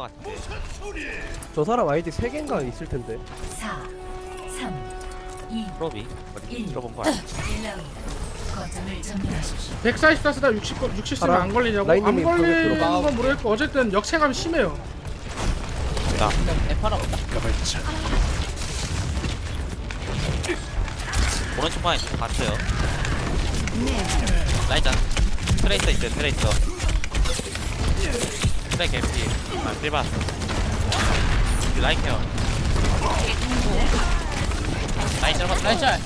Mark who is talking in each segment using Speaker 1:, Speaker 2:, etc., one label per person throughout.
Speaker 1: 것 같은데.
Speaker 2: 저 사람 아이디 3개인가 있을 텐데
Speaker 3: 4, 3, 2,
Speaker 1: 프로비 어디
Speaker 3: 일.
Speaker 1: 들어본 거 같아.
Speaker 3: 1라운드. 거점을 점령하십시오.
Speaker 4: 144 쓰다 60, 60 쓰면
Speaker 2: 알아.
Speaker 4: 안 걸리냐고? 안
Speaker 2: 라인님이
Speaker 4: 걸리는
Speaker 2: 들어봐.
Speaker 4: 건 모르겠고 어쨌든 역체감이 심해요
Speaker 1: 오른쪽 방에 좀 봤어요. 라인전 트레이서 있어요. 트레이서. 트레이 개피. 아, 필봤. 라인 케어. 라인 짧았어. 라인 짤.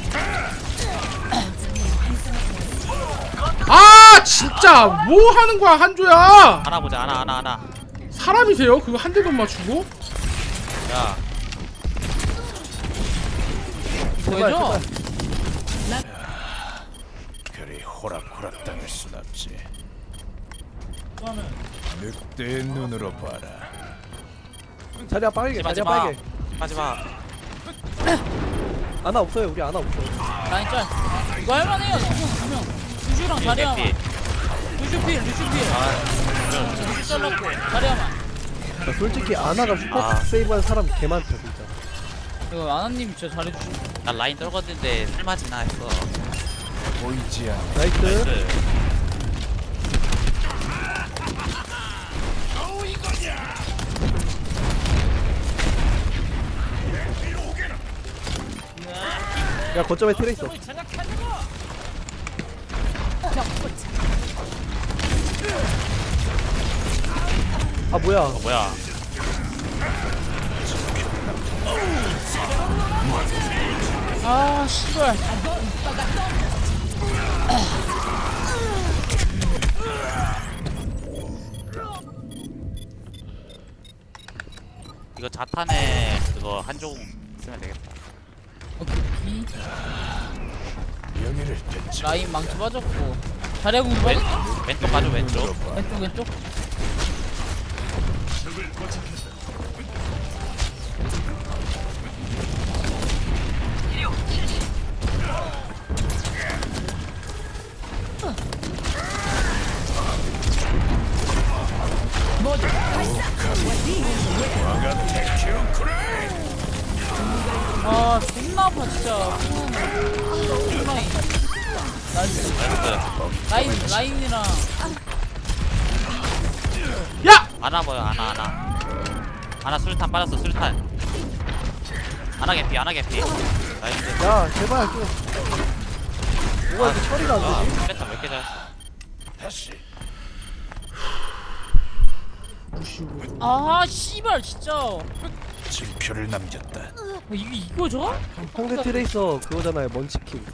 Speaker 4: 아 진짜 뭐 하는 거야 한조야
Speaker 1: 하나 보자. 하나 하나 하나.
Speaker 4: 사람이세요? 그거 한 대도 못 맞추고?
Speaker 1: 야.
Speaker 2: 제발
Speaker 5: 그리 호락호락 당할 순 없지. 늑대의 눈으로 봐라.
Speaker 2: 자리야 빨개 자리야
Speaker 1: 마.
Speaker 2: 빨개
Speaker 1: 하지 마.
Speaker 2: 아나 없어요 우리 아나 없어
Speaker 6: 라인 짤 이거 할만해요 두명 두명 루슈랑 자리야만
Speaker 1: 개피.
Speaker 6: 루슈 필 루슈 필
Speaker 1: 아,
Speaker 6: 루슈 잘랐고 자리야만
Speaker 2: 나 솔직히 아나가 슈퍼
Speaker 1: 아.
Speaker 2: 세이브한 사람 개 많다 진짜
Speaker 6: 이거 아나님 진짜 잘해주시
Speaker 1: 나 라인 떨궜는데 쓸맞이나 했어.
Speaker 5: 보이지 않아.
Speaker 2: 나이스
Speaker 1: 나이스.
Speaker 2: 야 거점에 트레 있어 아 뭐야
Speaker 1: 어, 뭐야?
Speaker 6: 아 씨발
Speaker 1: 이거 자탄에 그거 한 조금 쓰면 되겠다.
Speaker 5: 되찾.
Speaker 6: 라인 망치 빠졌고. 자리야 궁
Speaker 1: 왼,
Speaker 6: 빠졌
Speaker 1: 왼쪽 가죠 왼쪽.
Speaker 6: 왼쪽 왼쪽 아 존나 아파 진짜 후 라인 나이스
Speaker 1: 나이스.
Speaker 6: 라인 라인이랑
Speaker 4: 야!
Speaker 1: 안아 보여 안아 안아. 안아 술탄 빠졌어 술탄. 안아 개피 안아 개피. 나이스.
Speaker 2: 야 제발 좀 뭐가 이렇게 처리가
Speaker 1: 아,
Speaker 2: 안 되지?
Speaker 1: 패턴 몇개 잘했어.
Speaker 6: 아 씨발 진짜 어,
Speaker 5: 증표를 남겼다.
Speaker 6: 이거 이거죠?
Speaker 2: 상대 트레이서 그거잖아요 먼치킨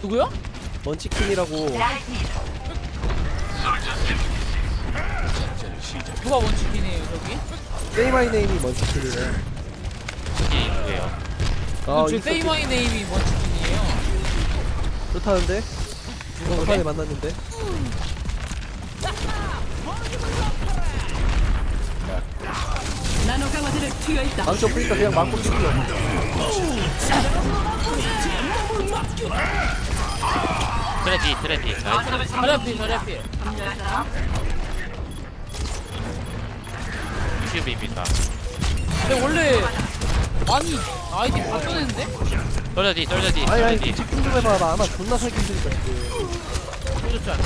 Speaker 6: 누구야?
Speaker 2: 먼치킨이라고
Speaker 6: 누가 원치킨이에요 저기?
Speaker 2: 세이마이 네임이 먼치킨이래
Speaker 1: 이게 누구예요?
Speaker 6: 아저
Speaker 2: 있어,
Speaker 6: 세이마이 네임이 원치킨이에요
Speaker 2: 그렇다는데
Speaker 6: 그래?
Speaker 2: 만났는데 망쳐 뿌니까 그냥 망고 죽여
Speaker 1: 트레디 트레디. 나이스.
Speaker 6: 자리 앞에 자리 앞에
Speaker 1: 슈 비빈다.
Speaker 6: 근데 원래 많이 아이디 바꿔냈는데?
Speaker 1: 떨려디 떨려디
Speaker 2: 아니 아니
Speaker 1: 떨려디.
Speaker 2: 집중 좀 해봐 나 아마 존나 살기 힘드니까 지금
Speaker 6: 보셨지 않아?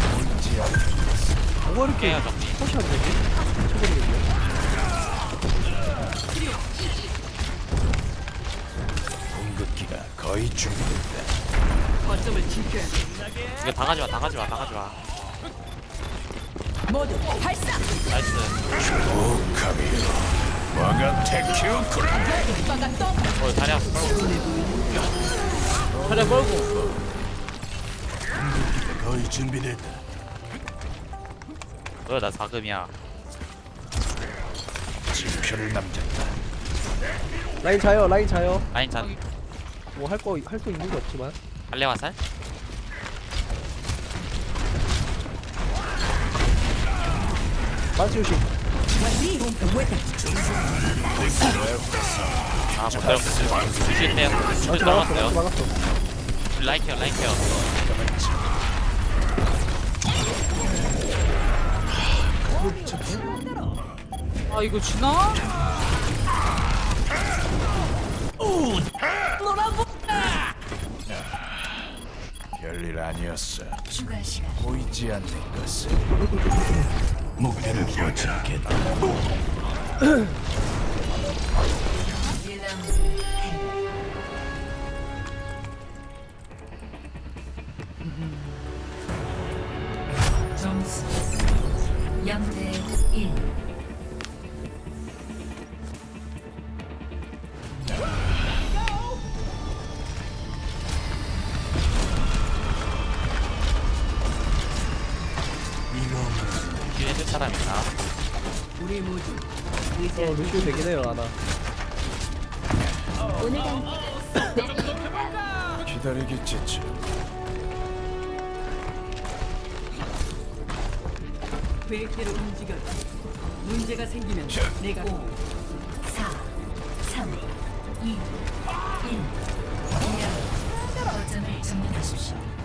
Speaker 2: 뭐가 이렇게
Speaker 1: 깨요 정리.
Speaker 2: 컷이 안 되지?
Speaker 5: 거의 준비됐다.
Speaker 1: 이거 다 가져와 다 가져와 다 가져와. 나이스.
Speaker 5: 오카미로. 와가 테큐쿠라.
Speaker 1: 어 다리 아프.
Speaker 6: 자리 멀고
Speaker 5: 거의 준비됐다.
Speaker 1: 뭐야 나 4금이야.
Speaker 5: 증표를 남겼다.
Speaker 2: 라인 자요 라인 자요
Speaker 1: 라인 잔.
Speaker 2: 뭐 할 거 할 거 있는 게 없지만
Speaker 1: 할래 화살?
Speaker 2: 마치 요시
Speaker 1: 아못 빼요. 슈
Speaker 2: 마치 막았어
Speaker 1: 들어갔어요.
Speaker 2: 막았어
Speaker 1: 라인 케어 라인 케어.
Speaker 6: 아 이거 지나?
Speaker 5: 별일 아니었어.
Speaker 3: 추가 시간
Speaker 5: 보이지 않는 것을 목표를 포착했다.
Speaker 3: 1라운드
Speaker 2: 어 루시오 되긴 해요 아나
Speaker 5: 기다리기 지쳐.
Speaker 7: 계획대로 움직여. 문제가 생기면 내가
Speaker 3: 4 3 2 1 거점을 점령하십시오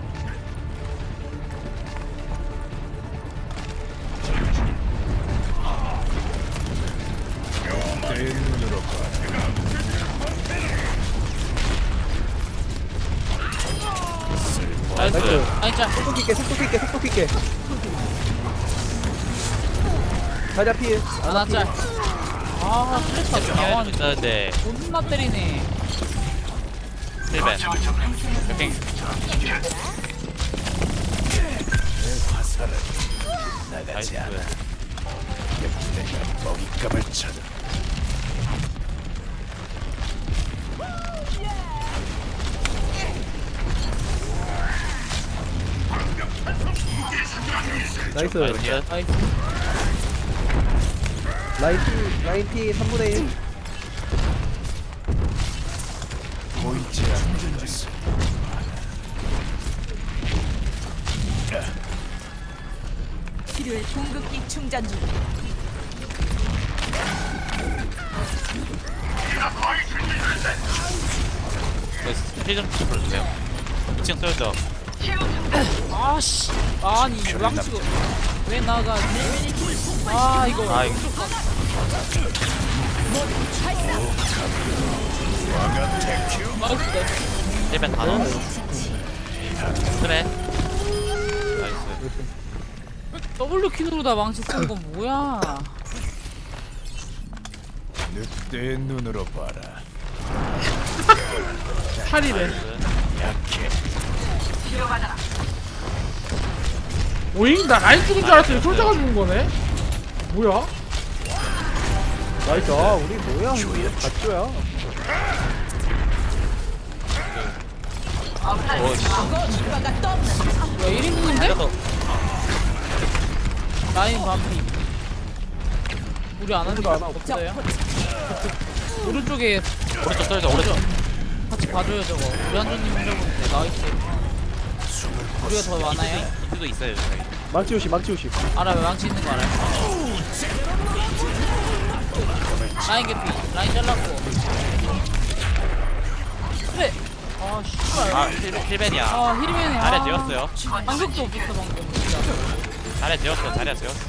Speaker 1: 나이스.
Speaker 2: 나이스.
Speaker 6: 자
Speaker 2: 속도 깊게 속도 깊게 속도 깊게 자자 피해
Speaker 6: 아나 짤. 아 플래시가 나왔는데
Speaker 1: 있었는데
Speaker 6: 존나 때리네.
Speaker 1: 1벤. 쇼핑.
Speaker 5: 내 화살은
Speaker 1: 나이스.
Speaker 5: 먹잇감을 찾아.
Speaker 2: 나이스
Speaker 1: 나이스.
Speaker 2: 피 3분의 1
Speaker 5: 보이지 않는 것을
Speaker 7: 필요해 공급기 충전 중.
Speaker 1: 힐좀 불러주세요. 2층 쏠죠.
Speaker 6: 아씨. 아니 이 망치가 왜 나가지? 아 이거.
Speaker 1: 아, 이거.
Speaker 6: 나이스 나이스.
Speaker 1: 1벤 다 넣었어. 그래. 나이스.
Speaker 6: W 킨으로 다 망치 쓴 건 뭐야?
Speaker 5: 늑대의 눈으로 봐라.
Speaker 4: 살이네
Speaker 5: 약해.
Speaker 4: 오잉? 나 라인 죽은 줄 알았더니 솔자가 죽은 거네 뭐야?
Speaker 2: 나이스 아 우리 뭐야 가쪼야
Speaker 6: 야 1인분인데? 라인 반피. 우리 안 하는 거
Speaker 2: 하나
Speaker 6: 없어요? 오른쪽에
Speaker 1: 오른쪽 오른쪽.
Speaker 6: 같이 봐줘요 저거. 우리 한조님 혼자 보는데 나이스. 우리가 더 많아요?
Speaker 1: 인수도 있어요, 저기.
Speaker 2: 망치우시 망치우시
Speaker 6: 알아 왜 망치 있는 거 알아요? 라인 개피 라인 잘랐고 그래 아 씨발
Speaker 1: 아, 힐, 힐벤이야.
Speaker 6: 아 힐맨이 아
Speaker 1: 잘해 지었어요.
Speaker 6: 반격도 없었어 방금 진짜
Speaker 1: 잘해 지었어, 잘해 지었어.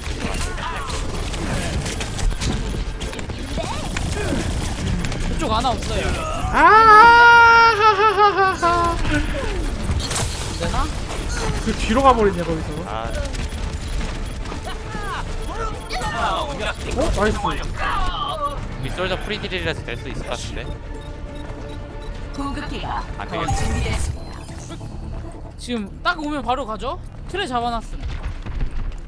Speaker 6: 그쪽 하나 없어요
Speaker 4: 아하하하하
Speaker 6: 되나?
Speaker 4: 그 뒤로 가버리네 거기서
Speaker 1: 아,
Speaker 4: 어? 나이스
Speaker 1: 우리 솔저 프리딜이라서 될 수 있을 것 같은데. 안.
Speaker 7: 준비됐습니다.
Speaker 6: 지금 딱 오면 바로 가죠? 트레 잡아놨음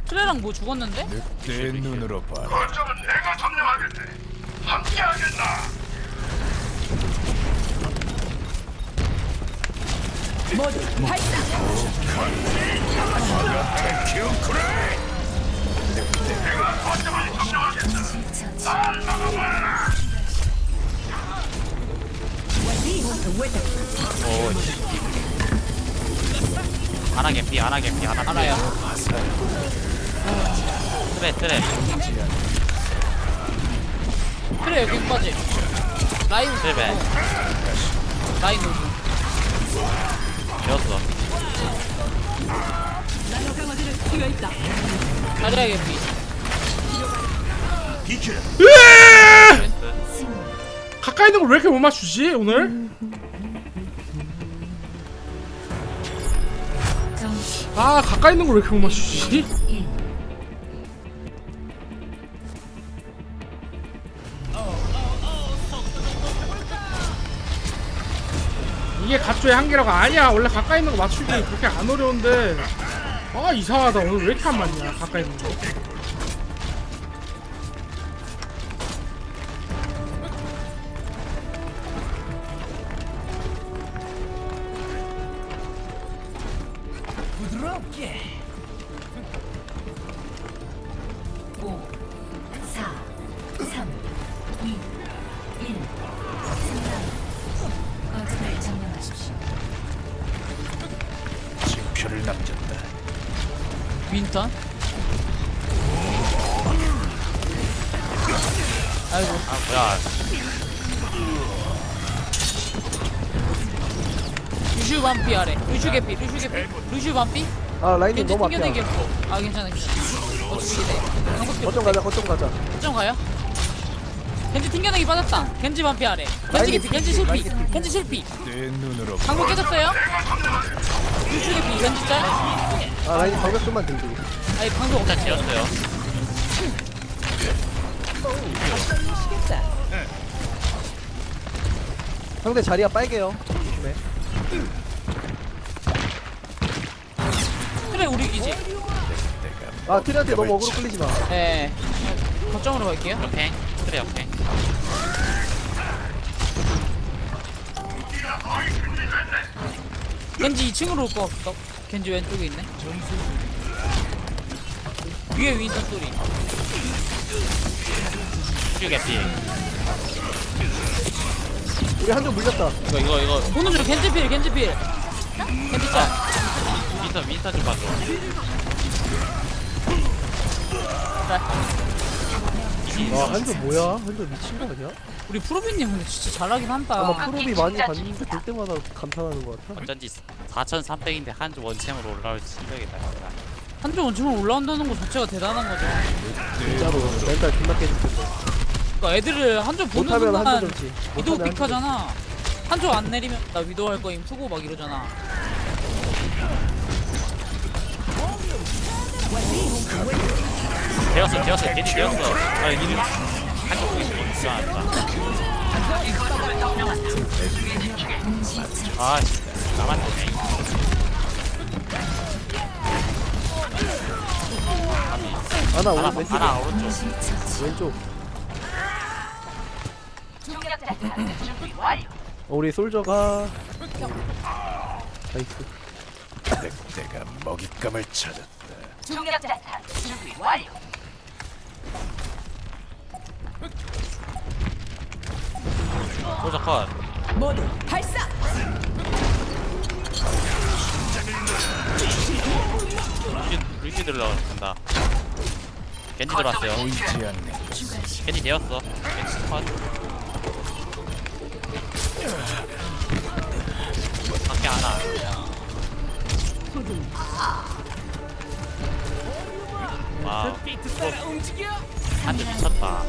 Speaker 6: 트레랑 뭐 죽었는데?
Speaker 5: 늑대의 눈으로 봐라.
Speaker 7: 모두 발사.
Speaker 1: 하나 개피, 하나 개피, 하나
Speaker 6: 알아요
Speaker 1: 트레, 트레.
Speaker 6: 트레 여기까지 라인
Speaker 1: 힐벤.
Speaker 6: 라인 노 자리야 개피
Speaker 4: 으에! 가까이 있는 걸 왜 이렇게 못 맞추지 오늘? 아 가까이 있는 걸 왜 이렇게 못 맞추지? 이게 가초의 한계라고 아니야. 원래 가까이 있는 거 맞추기 그렇게 안 어려운데. 아 이상하다. 오늘 왜 이렇게 안 맞냐 가까이 있는 거
Speaker 6: 아이고.
Speaker 1: 아 뭐야.
Speaker 6: 루슈 반피 아래. 루슈 개피 루슈 개피. 루슈 반피?
Speaker 2: 아 라인님 너무 앞이야.
Speaker 6: 튕겨내기 아 괜찮아 괜찮아.
Speaker 2: 거점 가자 거점 가자.
Speaker 6: 좀 가요? 겐지 튕겨내기 빠졌다. 겐지 반피 아래. 겐지
Speaker 2: 라인이
Speaker 6: 개피 겐지 실피 겐지 실피.
Speaker 5: 내 눈으로
Speaker 6: 방금 깨졌어요? 루슈 개피 겐지 짤?
Speaker 2: 아 라인님 방벽 좀만 들고.
Speaker 6: 아니 방금 없
Speaker 1: 일단 지었어요
Speaker 2: 상대 자리야 빨개요. 조심해
Speaker 6: 그래 우리 기지.
Speaker 2: 아 트리한테 너무 어그로 끌리지 마.
Speaker 6: 예 거점으로 갈게요.
Speaker 1: 오케이. 그래 오케이.
Speaker 6: 겐지 2층으로 올 것 같다. 겐지 왼쪽에 있네. 위에 윈선 소리
Speaker 1: 슈 개피.
Speaker 2: 우리 한점 물렸다.
Speaker 1: 이거 이거 이거.
Speaker 6: 오른쪽 겐지 필 겐지 필. 겐지 짤.
Speaker 1: 윈터 윈터 좀 봐줘.
Speaker 2: 와 한점 뭐야? 한점 미친 거 아니야?
Speaker 6: 우리 프로비님 근데 진짜 잘하긴 한다.
Speaker 2: 아마 프로비 많이 봤는데 볼 때마다 감탄하는 것 같아.
Speaker 1: 어쩐지 4,300인데 한주 원챔으로 올라올 실력이다 진짜.
Speaker 6: 한쪽 원층으로 올라온다는 거 자체가 대단한 거죠.
Speaker 2: 진짜로 멘탈 존나 깨질 텐데
Speaker 6: 그러니까 애들을 한쪽 보는
Speaker 2: 못하면
Speaker 6: 순간
Speaker 2: 한점 점치
Speaker 6: 위도
Speaker 2: 못하면 한점
Speaker 6: 픽하잖아. 한쪽 안 내리면 나 위도 할 거임 투고 막 이러잖아.
Speaker 1: 되었어 되었어. 괜히 되었어. 아 이리 한쪽 못 좋아한다 아 진짜 나만 되네.
Speaker 2: 아나
Speaker 1: 하나
Speaker 2: 오른 왼쪽.
Speaker 1: 하나 오른쪽.
Speaker 2: 왼쪽. 어, 우리 솔저가 나이스.
Speaker 5: 늑대가 먹잇감을 찾았다.
Speaker 1: 소저 컷.
Speaker 7: 모두 발사.
Speaker 1: 루시 들러간다. 겐지 들어왔어요.
Speaker 5: 보이지.
Speaker 1: 겐지 되었어. 겐지 컷 한대 미쳤다.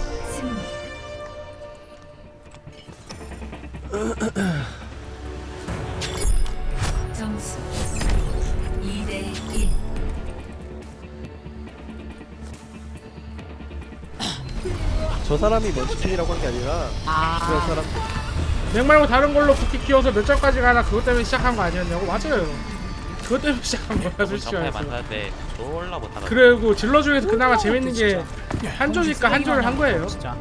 Speaker 3: 점수 2대 1.
Speaker 2: 저 사람이 먼치킨이라고 한 게 아니라
Speaker 6: 아.
Speaker 2: 그런 사람들.
Speaker 4: 맥 말고 다른 걸로 부키 키워서 몇 점까지 가나 그것 때문에 시작한 거 아니었냐고? 맞아요. 그것 때문에 시작한 거야 솔직히
Speaker 1: 전파에
Speaker 4: 말해서.
Speaker 1: 만났는데 졸라 못하다
Speaker 4: 그리고 질러 중에서 그나마 재밌는 게 한조니까 한조를 한 거예요.
Speaker 6: 진짜.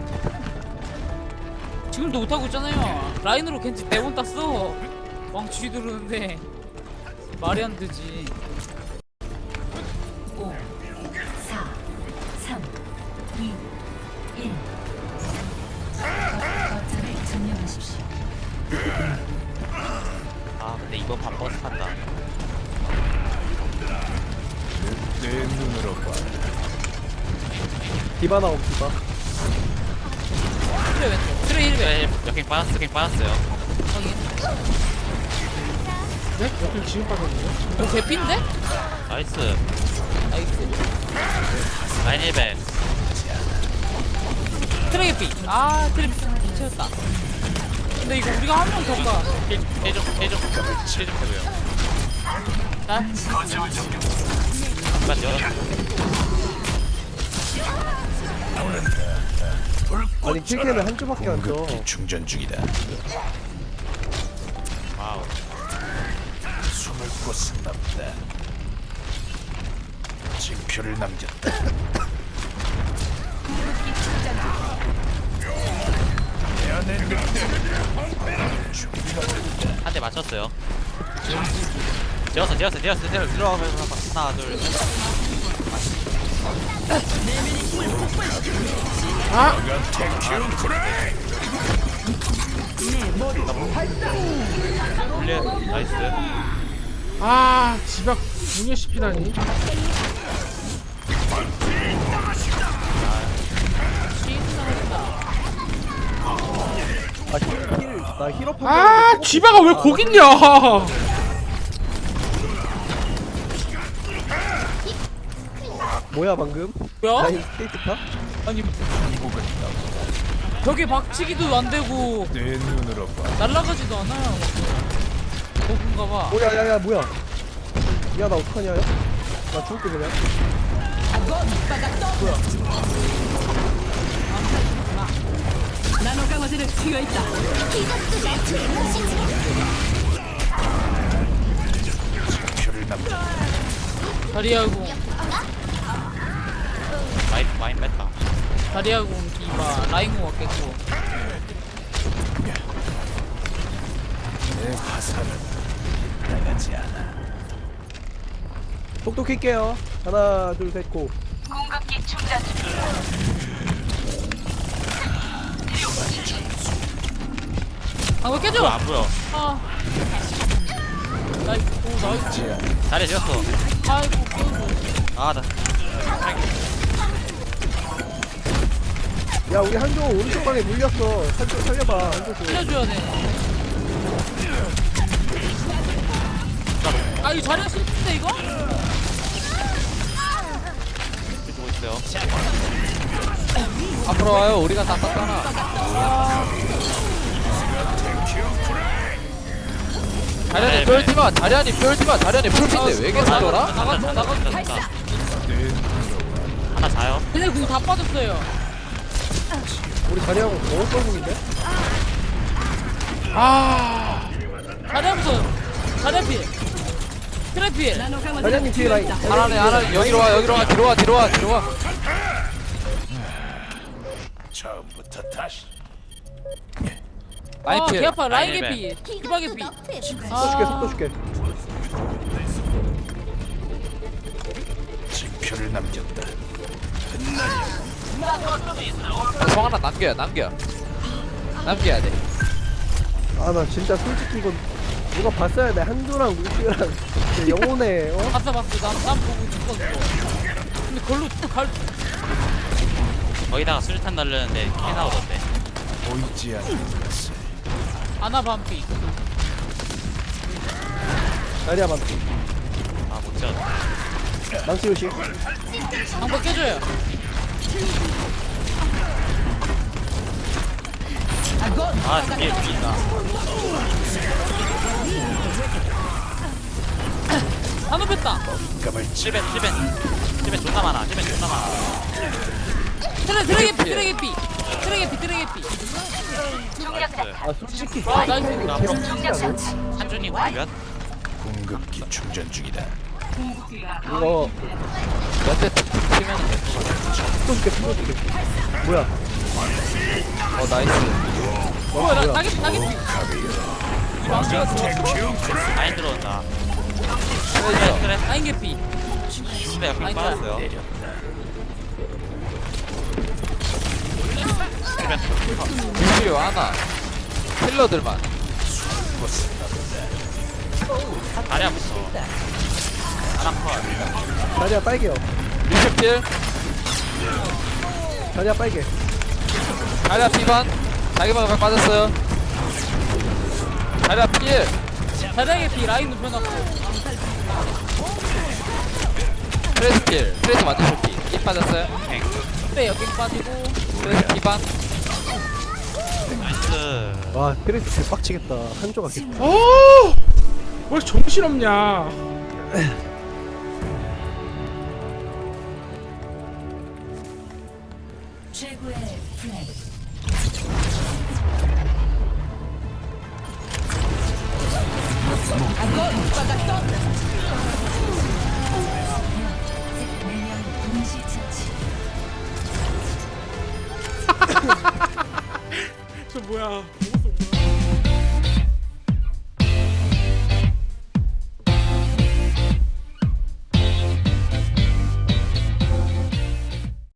Speaker 6: 지금도 못하고 있잖아요. 라인으로 겐지 대본 땄어. 왕취 두르는데. 말이 안 되지.
Speaker 3: 5, 4, 3, 2, 1. 거점을 점령하십시오.
Speaker 1: 아 근데 이번 판 버스 탄다
Speaker 5: 내 눈으로 봐라.
Speaker 2: 디바 나옴 디바
Speaker 6: 트레 왼쪽 트레 1배
Speaker 1: 네, 역행 빠졌어 역행 빠졌어요
Speaker 4: 네? 여기 지금 빠졌는데?
Speaker 6: 어 개핀데?
Speaker 1: 나이스
Speaker 6: 나이스
Speaker 1: 라인 1배
Speaker 6: 트랙 비. 아 트랙 채웠다. 근데 이거 우리가 한 명 더 가.
Speaker 1: 힐좀 힐좀 힐좀 해줘요
Speaker 6: 자,
Speaker 1: 잠깐 열어
Speaker 2: 아니 킬캠에 한 줄밖에 안 줘.
Speaker 5: 공급기 충전 중이다.
Speaker 1: 와우
Speaker 5: 숨을 곳은 없다. 징표를 남겼다.
Speaker 1: 한 대 맞췄어요 되었어 되었어 되었어 되었어 들어가 하나 둘셋
Speaker 4: 아
Speaker 1: 올려 나이스
Speaker 4: 아, 지박 중에 씹히다니.
Speaker 2: 힐업 한
Speaker 4: 아, 지박아 왜 거기 있냐?
Speaker 2: 뭐야 방금?
Speaker 6: 뭐야?
Speaker 2: 나 스테이트 타?
Speaker 6: 아니 벽에 박치기도 안 되고
Speaker 5: 내 눈으로 봐.
Speaker 6: 날아가지도 않아요. 그건가 봐.
Speaker 2: 어, 야, 야, 야, 뭐야? 야, 나 어떡하냐, 야? 나 죽을게, 그냥.
Speaker 7: 나노 강화제를.
Speaker 5: 징표를 남겼다.
Speaker 6: 다리아공,
Speaker 1: 마인 마인 뺐다
Speaker 6: 다리아공 기바, 라인공 왔겠고.
Speaker 5: 내 화살은 나가지 않아.
Speaker 2: 똑똑히 깰게요. 하나, 둘, 셋, 고.
Speaker 6: 아, 왜 깨져?
Speaker 1: 안 보여
Speaker 6: 아. 나이스, 오, 나이스.
Speaker 1: 자리 지었어
Speaker 6: 아이고, 깨져.
Speaker 1: 아나
Speaker 2: 야, 우리 한조 오른쪽 방에 물렸어. 한조 살려봐, 한조 좀.
Speaker 6: 살려줘야 돼. 아, 이거 자리가 싫은데, 이거?
Speaker 1: 보고 있어요
Speaker 8: 앞으로 와요. 우리가 다 땄잖아. 자리안이 뼈티마, 자리안이 뼈티마, 자리안이 풀핀데 왜 계속 돌아?
Speaker 6: 나갔다, 나갔다.
Speaker 1: 하나 자요
Speaker 6: 근데 궁다 빠졌어요.
Speaker 2: 우리 자리하고 너무 뻘궁인데?
Speaker 4: 아.
Speaker 6: 트래필.
Speaker 7: 나노 강화제를
Speaker 2: 자리하님 뒤에 라인.
Speaker 8: 하나네, 하나 여기로 와, 여기로 와, 뒤로 와, 뒤로 와, 뒤로 와.
Speaker 5: 처음부터 다시.
Speaker 6: 아,
Speaker 8: 아이필.
Speaker 6: 개 아파. 라인
Speaker 1: 라인
Speaker 6: 개피. 기바 개피.
Speaker 2: 속도 줄게,
Speaker 6: 아,
Speaker 2: 속도 줄게.
Speaker 5: 징표를 남겼다.
Speaker 8: 성 하나 남겨요, 남겨. 남겨야 돼.
Speaker 2: 아, 나 진짜 솔직히 이건 누가 봤어야 돼. 한조랑 루시랑 그 영혼의, 어?
Speaker 6: 봤어, 봤어. 난, 난 보고 있었어. 근데 걸로 갈,
Speaker 1: 거기다가 수류탄 날르는데 캐 나오던데
Speaker 5: 보이지 않는 것을
Speaker 6: 아나 반피.
Speaker 2: 자리야, 망치.
Speaker 1: 아못 찍었다
Speaker 2: 망치 루시.
Speaker 6: 방법 깨줘요.
Speaker 1: 아 뒤다
Speaker 6: 한우 뺐다.
Speaker 5: 감을
Speaker 1: 7벤 7벤 7벤 존나 많아 7벤 존나 많아
Speaker 6: 트레 개피, 트레 개피. 트레 개피, 트레 개피.
Speaker 1: 나이스
Speaker 2: 아, 솔직히.
Speaker 6: 아, 나이스.
Speaker 1: 나? 한준이 우리면
Speaker 5: 공급기 충전 중이다.
Speaker 2: 이거,
Speaker 8: 몇대 치면은 돼.
Speaker 2: 속도 줄게, 속도 줄게. 뭐야?
Speaker 8: 어, 나이스.
Speaker 6: 뭐야, 나, 나개피, 나개피.
Speaker 1: 라인 들어온다
Speaker 8: 그래서
Speaker 1: 그래
Speaker 6: 라인 개피.
Speaker 1: 그래 옆에
Speaker 6: 라인
Speaker 1: 빠졌어요
Speaker 8: 루시오 하나. 힐러들만.
Speaker 1: 다리 아프어
Speaker 2: 자리야, 빨개요.
Speaker 8: 루시필,
Speaker 2: 자리야, 빨개.
Speaker 8: 자리아 피반. 자기만 각 빠졌어요. 자리아 필.
Speaker 6: 자리아 개피, 라인 눕혀놨고.
Speaker 8: 트레스 필. 트레스 완전 쇼피. 입 빠졌어요.
Speaker 6: 그때 여기 빠지고.
Speaker 8: 트레스 기반
Speaker 1: 나이스
Speaker 2: 와 크레스 개 빡치겠다 한조가 개
Speaker 4: 어! 왜 정신없냐